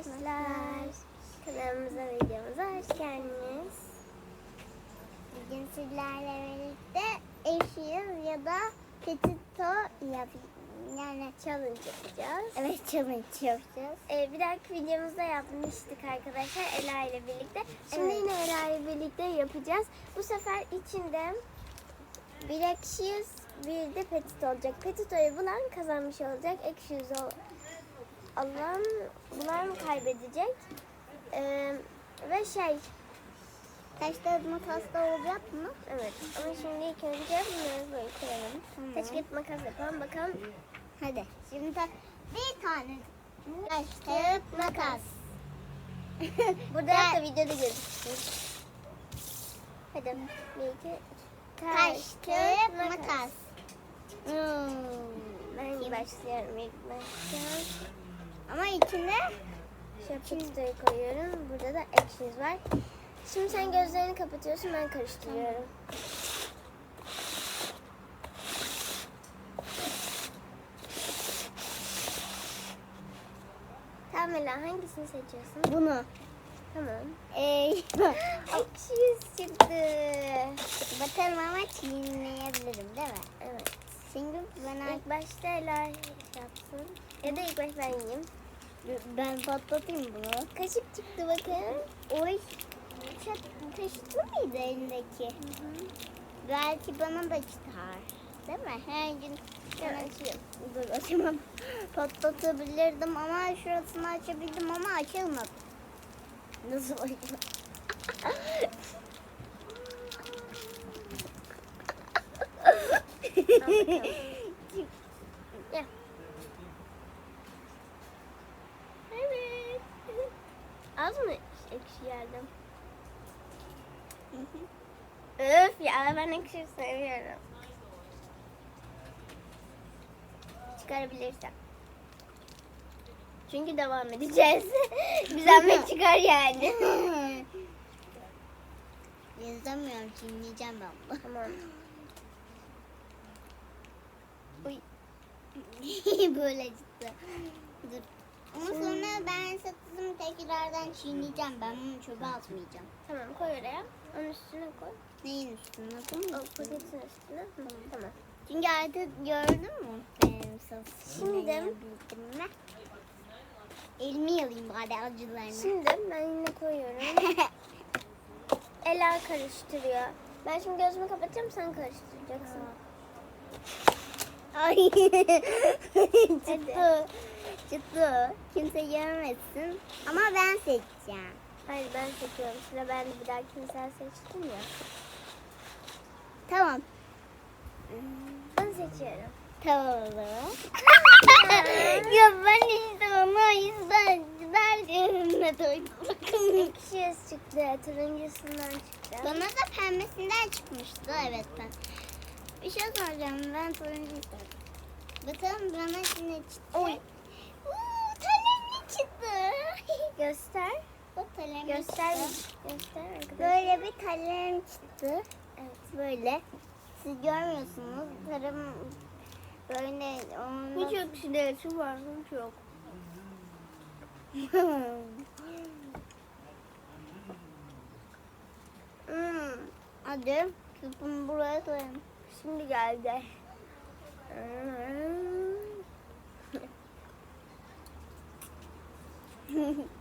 arkadaşlar. Kanalımıza videomuza hoş geldiniz. Bugün sizlerle birlikte eşiyiz ya da petito yani Challenge yapacağız. evet challenge yapacağız. Ee, bir dahaki videomuzda yapmıştık arkadaşlar Ela ile birlikte. Şimdi yine Ela ile birlikte yapacağız. Bu sefer içinde bir ekşi bir de petit olacak. Petitoyu bulan kazanmış olacak. Ekşi yüz ol- alan bulan kaybedecek. Ee, ve şey kağıt makas da olacak mı? evet ama şimdi ilk önce bunları böyle koyalım. Tamam. Taş kağıt makas yapalım bakalım. Hadi. Şimdi ta- bir tane taş kağıt makas. Burada da videoda gözüksün. Hadi bir iki. Taş kağıt makas. Hmm. Ben başlıyorum ilk başta. Ama içinde petitoyu koyuyorum. Burada da ekşimiz var. Şimdi sen gözlerini kapatıyorsun ben karıştırıyorum. Tamam Ela hangisini seçiyorsun? bunu. Tamam. Ee, Ekşi yüz çıktı. bakalım ama çiğneyebilirim değil mi? Evet. Çünkü ben İlk başta Ela yapsın. Ya da ilk baş ben yiyeyim. Ben patlatayım bunu. Kaşık çıktı bakın. Oy. Taşıtlı mıydı elindeki? Belki bana da çıkar. Değil mi? Her gün ben açıyorum. Dur açamam. Patlatabilirdim ama şurasını açabildim ama açılmadı. Nasıl açılmadı? Al bakalım. Gel. Evet. Az mı ekşi geldim? Öf ekşi seviyorum. Çıkarabilirsem. Çünkü devam edeceğiz. Bir zahmet çıkar yani. Yazamıyorum, çiğneyeceğim ben bunu. tamam. Böyle çıktı. Dur. Ama sonra ben sakızımı tekrardan çiğneyeceğim. Ben bunu çöpe atmayacağım. Tamam koy oraya. Onun üstüne koy. Neyin üstüne O koyayım? paketin üstüne. Hı, Tamam. Çünkü artık gördün mü? Benim sos Şimdi-. Elimi yalayayım bari acılarını. Şimdi ben yine koyuyorum. Ela karıştırıyor. Ben şimdi gözümü kapatacağım sen karıştıracaksın. Ay. çıktı. Çıktı. Kimse görmesin. Ama ben seçeceğim. Hayır ben seçiyorum. Sıra bende bir dahakini sen seçtin ya. Tamam. Ben seçiyorum. Tamam. ya ben işte ona yüzden güzel doydum. Bakın. Ekşi yüz çıktı. Turuncusundan çıktı. Bana da pembesinden çıkmıştı. Evet ben. Bir şey soracağım. Ben turuncu istedim. Bakalım bana ne çıktı? Oy. Göster. Bu kalem Göster. Göster arkadaşlar. Böyle bir kalem çıktı. Evet. Böyle. Siz görmüyorsunuz. Tarım böyle onun... Hiç ekşi değil. Şu var. Hiç yok. Hmm. Hadi. Küpümü buraya koyayım. Şimdi geldi. Hmm.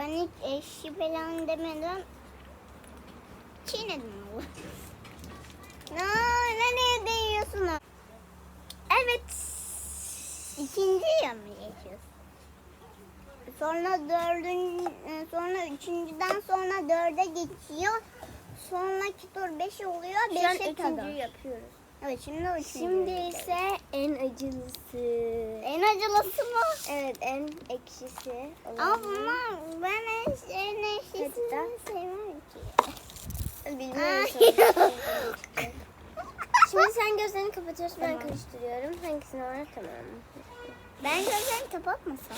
Ben hiç eşi falan demeden çiğnedim bunu. Aa, nereye değiyorsun? Evet. İkinci ya mı geçiyorsun? Sonra dördüncü, e, sonra üçüncüden sonra dörde geçiyor. Sonraki tur beş oluyor. Beşe kadar. yapıyoruz. Evet şimdi o. Şimdi ise en acılısı. en acılısı mı? Evet en ekşisi. Ama bunlar ben en, en eşlisini Hadi sevmem ki. Bilmiyorum. Şimdi sen gözlerini kapatıyorsun ben Tamam. karıştırıyorum. Hangisini var tamam. Ben gözlerimi kapatmasam.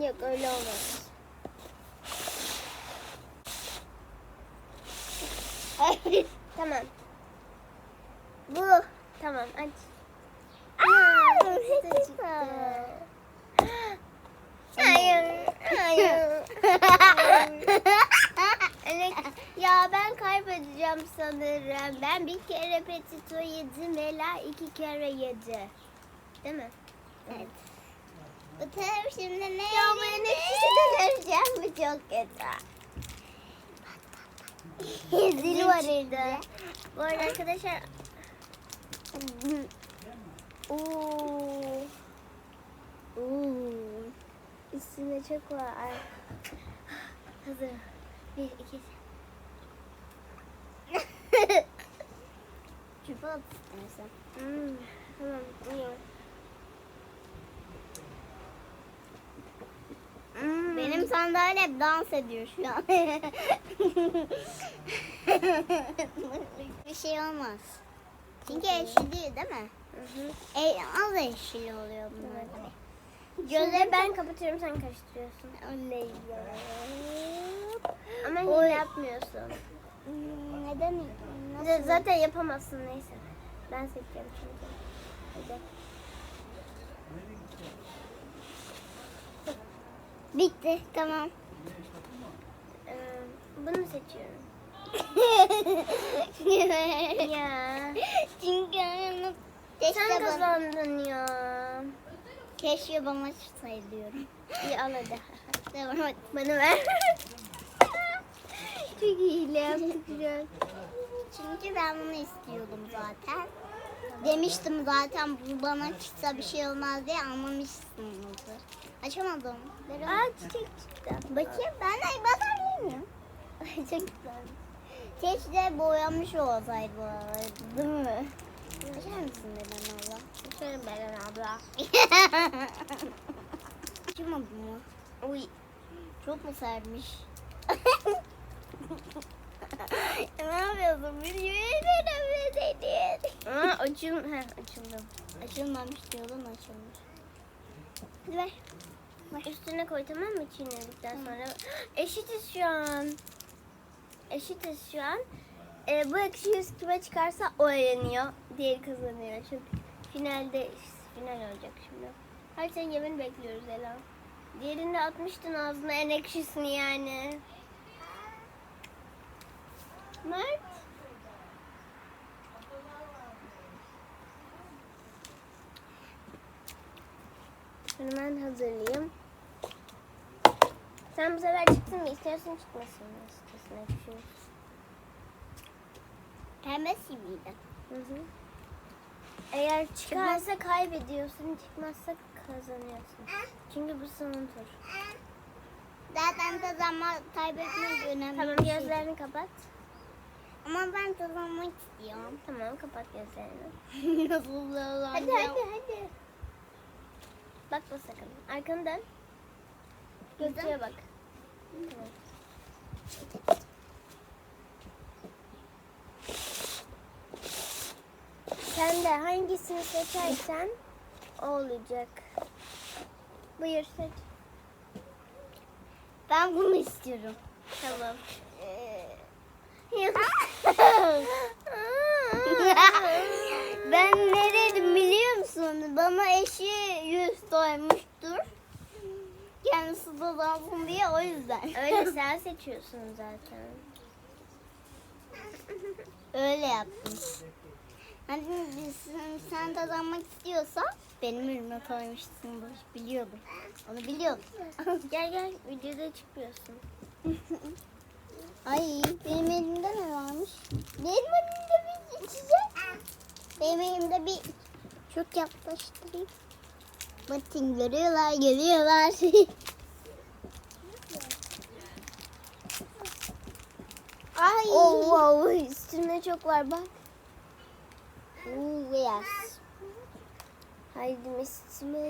Yok öyle olmaz. Tamam. Bu. Tamam aç. Aa, Aa çıktı. çıktı. Hayır. Hayır. ya ben kaybedeceğim sanırım. Ben bir kere petito yedim. Ela iki kere yedi. Değil mi? Evet. Bu taraf şimdi ne? Ya ben hepsini döneceğim. Bu çok kötü. Zil var evde. Bu arada arkadaşlar Oo. Oo. Üstünde çok var. Hazır. Bir, iki. Çöpe at istersen. Tamam. Hmm. Benim sandalyem dans ediyor şu an. bir şey olmaz. Çünkü eşli değil değil mi? Hı hı. E, az eşli oluyor bunlar. Gözleri ben kapatıyorum sen karıştırıyorsun. Ya. Ama Oy. hile yapmıyorsun. Hmm, Neden? Nasıl? Zaten yapamazsın neyse. Ben seçeceğim çünkü. Hadi. Bitti tamam. Ee, bunu seçiyorum. Ya. Çünkü Sen keşke bana, kazandın ya. keşke bana sayılıyorum. İyi al hadi. Devam et. Bana ver. Çok iyi yaptık an. Çünkü ben bunu istiyordum zaten. Demiştim zaten bu bana çıksa bir şey olmaz diye anlamışsınızdır. Açamadım. Onu. Aa çiçek çıktı. Bakayım ben de bakabilir Çok güzel. Keşke boyamış olsaydı bu arada, değil mi? Açar mısın Beren abla? Şöyle Beren abla. Açamadım mı? Uy. Çok mu sermiş? ne yapıyorsun? Videoyu denemeseydin. Aa açıl. Heh açıldım. Açılmamış diyordun açılmış. Hadi ver. Üstüne koy tamam mı çiğnedikten sonra. Eşitiz şu an. Eşitiz şu an. Ee, bu ekşi yüz kime çıkarsa o eğleniyor. Diğeri kazanıyor. Çünkü finalde final olacak şimdi. Her sen yemin bekliyoruz Ela. Diğerinde atmıştın ağzına en ekşisini yani. Mert. Ben hazırlayayım. Sen bu sefer çıksın mı istiyorsun çıkmasın mı ekşi? Pembe simiydi. Hı hı. Eğer çıkarsa kaybediyorsun, çıkmazsa kazanıyorsun. Çünkü bu son tur. Zaten kazanma kaybetmek önemli Tamam bir şey. gözlerini kapat. Ama ben kazanmak istiyorum. Tamam kapat gözlerini. Nasıl Hadi hadi hadi. Bakma sakın. Arkanı dön. Gözlüğe bak. Tamam. Sen de hangisini seçersen o olacak. Buyur seç. Ben bunu istiyorum. Tamam. ben ne dedim biliyor musun? Bana eşi yüz doymuştur. Kendisi dozansın diye o yüzden. Öyle sen seçiyorsun zaten. Öyle yaptım. Hani sen kazanmak istiyorsan benim ürünü koymuşsundur. Biliyordum. Onu biliyordum. Gel gel videoda çıkmıyorsun. Ay benim elimde ne varmış? Benim elimde bir içecek. Benim elimde bir çok yaklaştırayım. Bakın görüyorlar görüyorlar. Ay. Oh wow üstünde çok var bak. Yes. Haydi bismillah.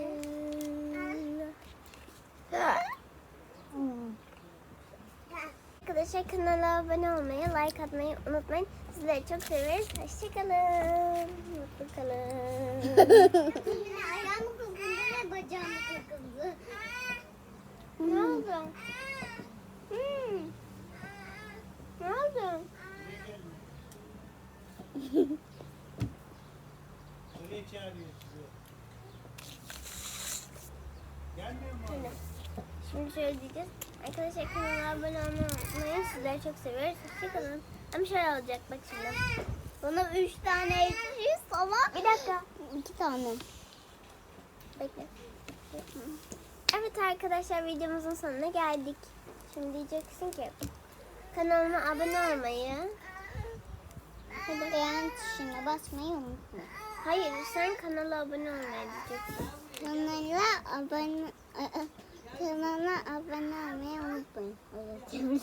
Arkadaşlar kanala abone olmayı, like atmayı unutmayın. Sizleri çok severiz. Hoşçakalın. Mutlu kalın. Ayağımı kızdırdı ve bacağımı kızdırdı. ne oldu? Hmm. Ne oldu? Gelmiyor mu? Şimdi şöyle diyeceğiz. Arkadaşlar kanala abone olmayı unutmayın. Sizleri çok seviyoruz. Hoşçakalın. Ama şöyle olacak bak şimdi. Bana üç tane ekşi sana. Bir dakika. İki tane. Bekle. Evet arkadaşlar videomuzun sonuna geldik. Şimdi diyeceksin ki kanalıma abone olmayı. Beğen tuşuna basmayı unutma. Hayır sen kanala abone olmayı diyeceksin. Kanala abone kanala abone olmayı unutmayın.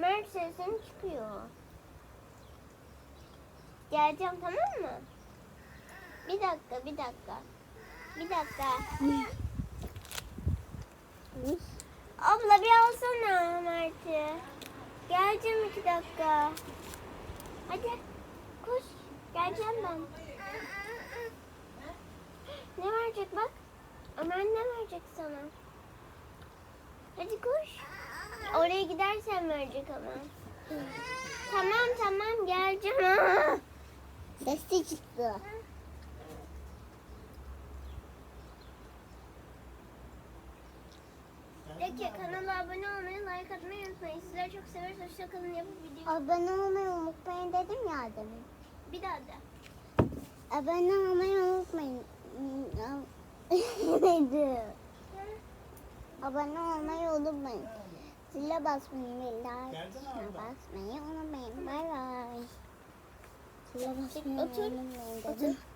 Mert sesin çıkıyor. Geleceğim tamam mı? Bir dakika bir dakika. Bir dakika. Abla bir alsana Mert'i. Geleceğim iki dakika. Hadi. Geleceğim ben. Ne verecek bak. Ömer ne verecek sana? Hadi koş. Oraya gidersen verecek ama. Tamam tamam geleceğim. Sesi çıktı. Peki kanala abone olmayı, like atmayı unutmayın. Sizleri çok severiz. Hoşçakalın. Yapıp video. Abone olmayı unutmayın dedim ya demin. Bir daha da. Abone olmayı unutmayın. Neydi? Abone olmayı unutmayın. Zile basmayı ve like basmayı unutmayın. Bay bay. Zile basmayı unutmayın Otur.